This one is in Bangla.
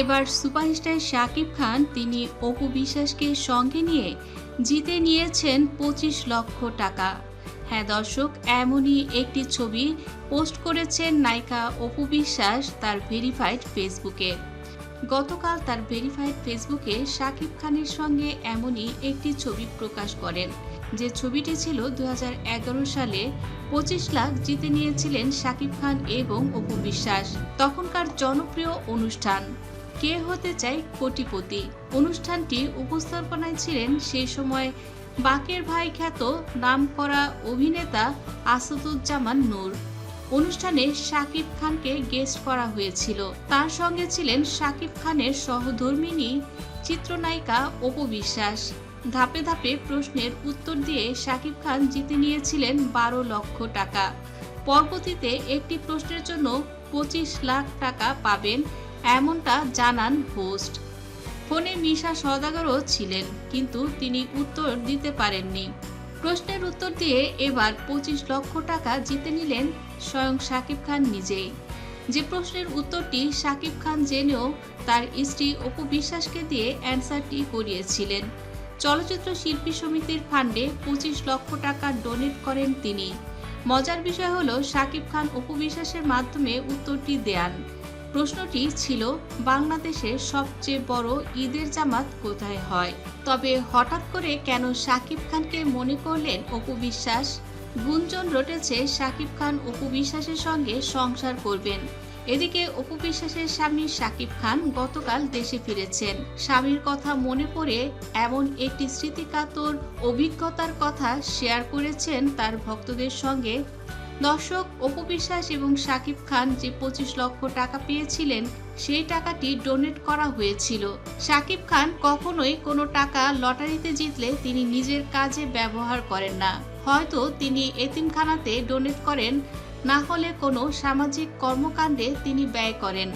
এবার সুপারস্টার শাকিব খান তিনি অপু বিশ্বাসকে সঙ্গে নিয়ে জিতে নিয়েছেন পঁচিশ লক্ষ টাকা। হ্যাঁ দর্শক, এমনই একটি ছবি পোস্ট করেছেন নায়িকা অপু বিশ্বাস তার ভেরিফাইড ফেসবুকে। গতকাল তার ভেরিফাইড ফেসবুকে শাকিব খানের সঙ্গে এমনই একটি ছবি প্রকাশ করেন। যে ছবিটি ছিল দু হাজার এগারো সালে, পঁচিশ লাখ জিতে নিয়েছিলেন শাকিব খান এবং অপু বিশ্বাস। তখনকার জনপ্রিয় অনুষ্ঠান। কে হতে চাই কোটিপতি। অনুষ্ঠানটি উপস্থাপনায় ছিলেন সেই সময় বাকের ভাই খ্যাত নামকরা অভিনেতা আসাদুজ্জামান নূর। অনুষ্ঠানে শাকিব খানকে গেস্ট করা হয়েছিল। তার সঙ্গে ছিলেন শাকিব খানের সহধর্মিনী, চিত্রনায়িকা অপু বিশ্বাস। ধাপে ধাপে প্রশ্নের উত্তর দিয়ে শাকিব খান জিতে নিয়েছিলেন বারো লক্ষ টাকা। পরবর্তীতে একটি প্রশ্নের জন্য পঁচিশ লাখ টাকা পাবেন এমনটা জানান হোস্ট। ফোনে মিশা সদাগরও ছিলেন, কিন্তু তিনি উত্তর দিতে পারেননি। প্রশ্নের উত্তর দিয়ে এবার পঁচিশ লক্ষ টাকা জিতে নিলেন স্বয়ং শাকিব খান নিজেই যে প্রশ্নের উত্তরটি শাকিব খান জেনেও তার স্ত্রী অপু বিশ্বাসকে দিয়ে অ্যান্সারটি করিয়েছিলেন। চলচ্চিত্র শিল্পী সমিতির ফান্ডে পঁচিশ লক্ষ টাকা ডোনেট করেন তিনি। মজার বিষয় হলো, শাকিব খান অপু বিশ্বাসের মাধ্যমে উত্তরটি দেন প্রশ্নটি ছিল বাংলাদেশের সবচেয়ে বড় ঈদের জামাত কোথায় হয়? তবে হঠাৎ করে কেন শাকিব খানকে মনে করলেন অপু বিশ্বাস? গুঞ্জন রটেছে শাকিব খান অপু বিশ্বাসের সঙ্গে সংসার করবেন। এদিকে অপু বিশ্বাসের স্বামী শাকিব খান গতকাল দেশে ফিরেছেন। স্বামীর কথা মনে পড়ে এমন একটি স্মৃতিকাতর অভিজ্ঞতার কথা শেয়ার করেছেন তার ভক্তদের সঙ্গে দর্শক অপু বিশ্বাস এবং সাকিব খান যে পঁচিশ লক্ষ টাকা পেয়েছিলেন, সেই টাকাটি ডোনেট করা হয়েছিল। সাকিব খান কখনোই কোনো টাকা লটারিতে জিতলে তিনি নিজের কাজে ব্যবহার করেন না। হয়তো তিনি এতিমখানাতে ডোনেট করেন, না হলে কোনো সামাজিক কর্মকাণ্ডে তিনি ব্যয় করেন।